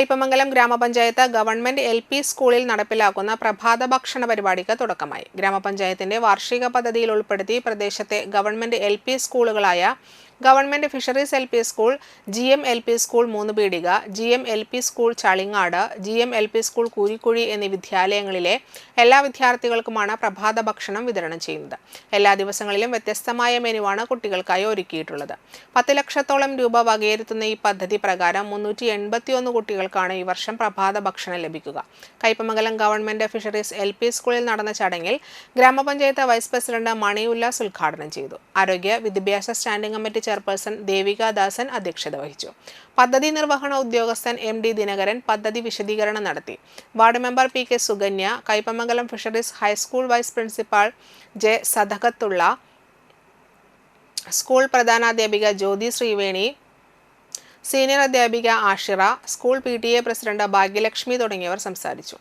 കയ്പമംഗലം ഗ്രാമപഞ്ചായത്ത് government L P സ്കൂളിൽ നടപ്പിലാക്കുന്ന പ്രഭാത ഭക്ഷണ പരിപാടിക്ക് തുടക്കമായി. ഗ്രാമപഞ്ചായത്തിന്റെ വാർഷിക പദ്ധതിയിൽ ഉൾപ്പെടുത്തി പ്രദേശത്തെ government L P സ്കൂളുകളായ government fisheries L P school G M L P school Moonnu Peedika G M L P school Chalingad G M L P school Koorikuzhi എന്നീ വിദ്യാലയങ്ങളിലെ എല്ലാ വിദ്യാർത്ഥികൾക്കുമാണ് പ്രഭാത ഭക്ഷണം വിതരണം ചെയ്യുന്നത്. എല്ലാ ദിവസങ്ങളിലും വ്യത്യസ്തമായ മെനുവാണ് കുട്ടികൾക്കായി ഒരുക്കിയിട്ടുള്ളത്. പത്ത് ലക്ഷത്തോളം രൂപ വകയിരുത്തുന്ന ഈ പദ്ധതി പ്രകാരം മുന്നൂറ്റി എൺപത്തിയൊന്ന് കുട്ടികൾക്കാണ് ഈ വർഷം പ്രഭാത ഭക്ഷണം ലഭിക്കുക. Kaipamangalam government fisheries L P സ്കൂളിൽ നടന്ന ചടങ്ങിൽ ഗ്രാമപഞ്ചായത്ത് വൈസ് പ്രസിഡന്റ് മണി ഉല്ലാസ് ഉദ്ഘാടനം ചെയ്തു. ആരോഗ്യ വിദ്യാഭ്യാസ standing committee chairperson Devika Dasan അധ്യക്ഷത വഹിച്ചു. പദ്ധതി നിർവഹണ ഉദ്യോഗസ്ഥൻ എം ഡി ദിനകരൻ പദ്ധതി വിശദീകരണം നടത്തി. Ward member P K Sukanya Kaipamangalam fisheries high school vice principal J Sadakathulla school പ്രധാനാധ്യാപിക Jyothi Sreeveni senior അധ്യാപിക Ashira school P T A president Bhagyalakshmi തുടങ്ങിയവർ സംസാരിച്ചു.